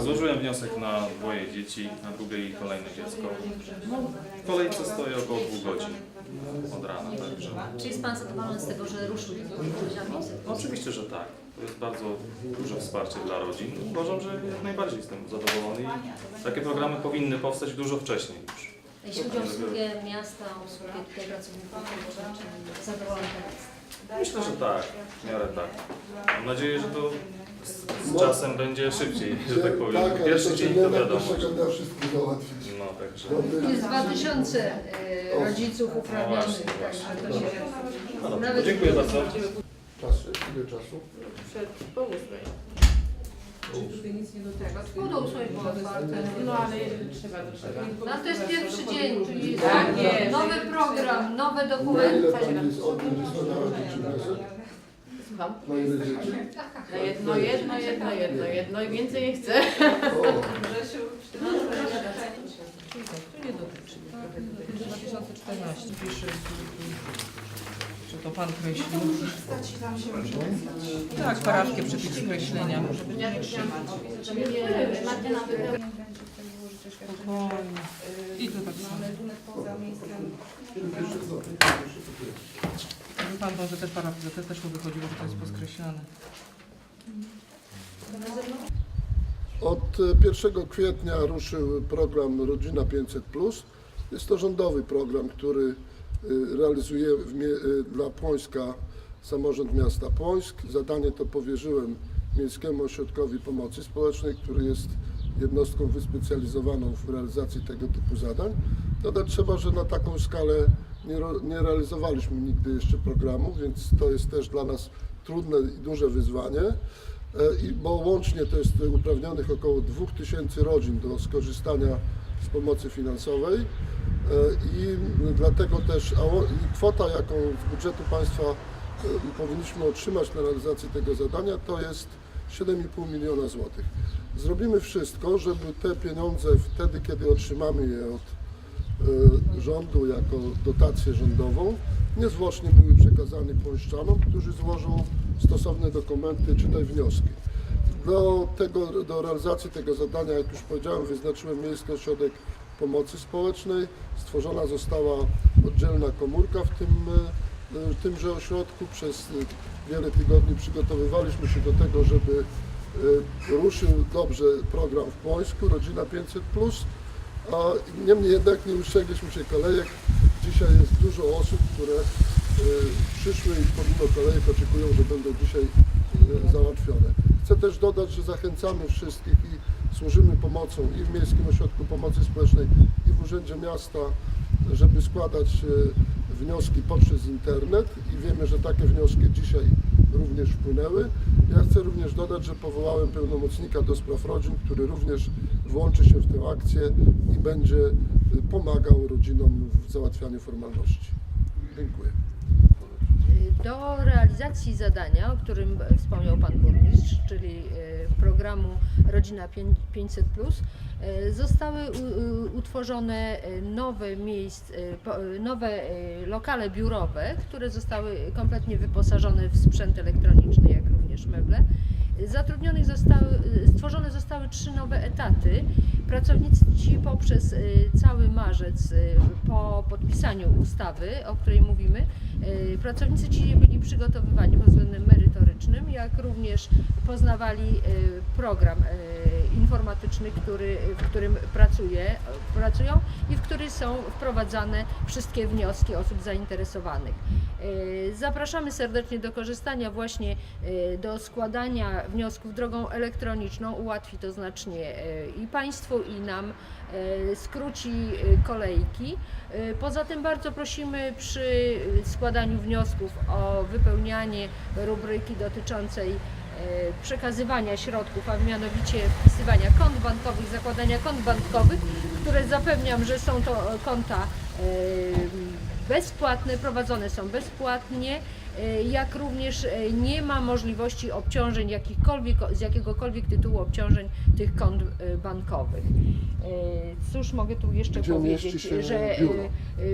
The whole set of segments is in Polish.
Złożyłem wniosek na dwoje dzieci, na drugie i kolejne dziecko. W kolejce stoję około dwóch godzin od rana, także Czy jest Pan zadowolony z tego, że ruszył 500? no oczywiście, że tak. To jest bardzo duże wsparcie dla rodzin. Uważam, że jak najbardziej jestem zadowolony i takie programy powinny powstać dużo wcześniej już. Jeśli chodzi o obsługę miasta, obsługę tutaj pracowników, czy zadowolony jest? Myślę, że tak, w miarę tak. Mam nadzieję, że to z, czasem będzie szybciej, że tak powiem. Tak, ale Pierwszy to dzień to wiadomo. wszystko załatwić. No także. To my- Jest 2000 e, rodziców No uprawnionych, właśnie, to właśnie. się... No dobrze, Nawet- dziękuję bardzo. Czasu, ile czasu? Pół do ósmej było otwarte. No ale trzeba do trzeba. No to jest pierwszy dzień, czyli Tak jest. nowy program, nowe Na ile dokumenty. jest od wniosek? Słucham? Na ile dzieci? No jedno, jedno, jedno, jedno, jedno i więcej nie chcę. O, To nie dotyczy. 2014 pisze, że to pan kreślił. Tak, parafkę przepis kreślenia. Żeby nie trzymać. Spokojnie. I to tak samo. Wie pan, to, że te parafki, to też mu wychodziło, że to jest poskreślane. Od e, 1 kwietnia ruszył program Rodzina 500. Jest to rządowy program, który e, realizuje e, dla Płońska samorząd miasta Płońsk. Zadanie to powierzyłem Miejskiemu Ośrodkowi Pomocy Społecznej, który jest jednostką wyspecjalizowaną w realizacji tego typu zadań. Dodać trzeba, że na taką skalę nie, nie realizowaliśmy nigdy jeszcze programu, więc to jest też dla nas trudne i duże wyzwanie. E, bo łącznie to jest uprawnionych około 2000 rodzin do skorzystania z pomocy finansowej E, i dlatego też kwota, jaką z budżetu państwa e, powinniśmy otrzymać na realizację tego zadania, to jest 7,5 miliona złotych. Zrobimy wszystko, żeby te pieniądze wtedy, kiedy otrzymamy je od rządu jako dotację rządową, niezwłocznie były przekazane pońszczanom, którzy złożą stosowne dokumenty, czytaj wnioski. Do, tego, do realizacji tego zadania, jak już powiedziałem, wyznaczyłem Miejski Ośrodek Pomocy Społecznej. Stworzona została oddzielna komórka w tym, e, e, tymże ośrodku. Przez e, wiele tygodni przygotowywaliśmy się do tego, żeby ruszył dobrze program w Płońsku, Rodzina 500+. A niemniej jednak nie ustrzegliśmy się kolejek. Dzisiaj jest dużo osób, które e, przyszły i pomimo kolejek oczekują, że będą dzisiaj e, załatwione. Chcę też dodać, że zachęcamy wszystkich i służymy pomocą i w Miejskim Ośrodku Pomocy Społecznej i w Urzędzie Miasta, żeby składać e, wnioski poprzez internet i wiemy, że takie wnioski dzisiaj również wpłynęły. Ja chcę również dodać, że powołałem pełnomocnika do spraw rodzin, który również włączy się w tę akcję i będzie e, pomagał rodzinom w załatwianiu formalności. Dziękuję. Do realizacji zadania, o którym wspomniał Pan Burmistrz, czyli e, programu Rodzina 500, e, zostały utworzone nowe miejsc, nowe lokale biurowe, które zostały kompletnie wyposażone w sprzęt elektroniczny, jak również meble. Zatrudnionych zostały, stworzone zostały trzy nowe etaty. Pracownicy poprzez e, cały marzec e, po podpisaniu ustawy, o której mówimy, pracownicy ci byli przygotowywani pod względem merytorycznym, jak również poznawali program informatyczny, który, w którym pracuje, pracują i w który są wprowadzane wszystkie wnioski osób zainteresowanych. E, Zapraszamy serdecznie do korzystania właśnie e, do składania wniosków drogą elektroniczną. Ułatwi to znacznie e, i Państwu, i nam, skróci kolejki. Poza tym bardzo prosimy przy składaniu wniosków o wypełnianie rubryki dotyczącej przekazywania środków, a mianowicie wpisywania kont bankowych, zakładania kont bankowych, które zapewniam, że są to konta bezpłatne, prowadzone są bezpłatnie jak również e, nie ma możliwości obciążeń jakichkolwiek, z jakiegokolwiek tytułu obciążeń tych kont e, bankowych. Cóż mogę tu jeszcze Gdzie powiedzieć, że biuro?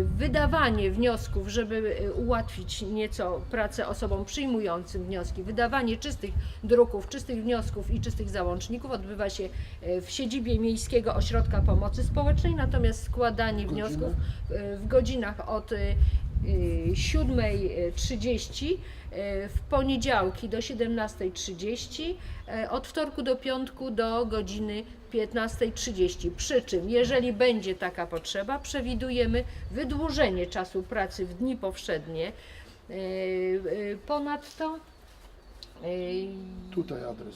wydawanie wniosków, żeby ułatwić nieco pracę osobom przyjmującym wnioski, wydawanie czystych druków, czystych wniosków i czystych załączników odbywa się w siedzibie Miejskiego Ośrodka Pomocy Społecznej, natomiast składanie wniosków w godzinach od 7.30 e, w poniedziałki do 17.30, e, od wtorku do piątku do godziny 15.30. Przy czym, jeżeli będzie taka potrzeba, przewidujemy wydłużenie czasu pracy w dni powszednie. E, Ponadto Tutaj adres.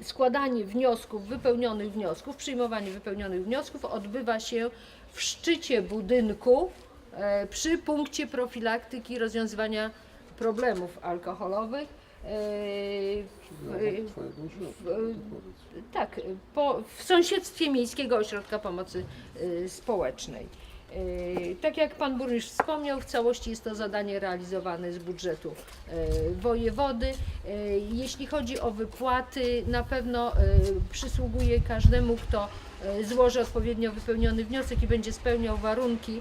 składanie wniosków, wypełnionych wniosków, przyjmowanie wypełnionych wniosków odbywa się w szczycie budynku przy punkcie profilaktyki rozwiązywania problemów alkoholowych. e, w- tak, po, w sąsiedztwie Miejskiego Ośrodka Pomocy y, Społecznej. Tak jak Pan Burmistrz wspomniał, w całości jest to zadanie realizowane z budżetu wojewody. Jeśli chodzi o wypłaty, na pewno przysługuje każdemu, kto złoży odpowiednio wypełniony wniosek i będzie spełniał warunki.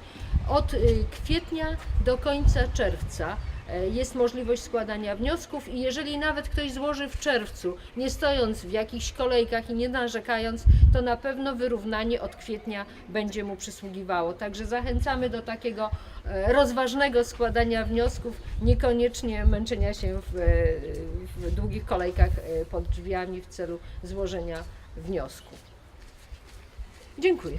Od y, kwietnia do końca czerwca e, jest możliwość składania wniosków i jeżeli nawet ktoś złoży w czerwcu, nie stojąc w jakichś kolejkach i nie narzekając, to na pewno wyrównanie od kwietnia będzie mu przysługiwało. Także zachęcamy do takiego e, rozważnego składania wniosków, niekoniecznie męczenia się w, w długich kolejkach pod drzwiami w celu złożenia wniosku. Dziękuję.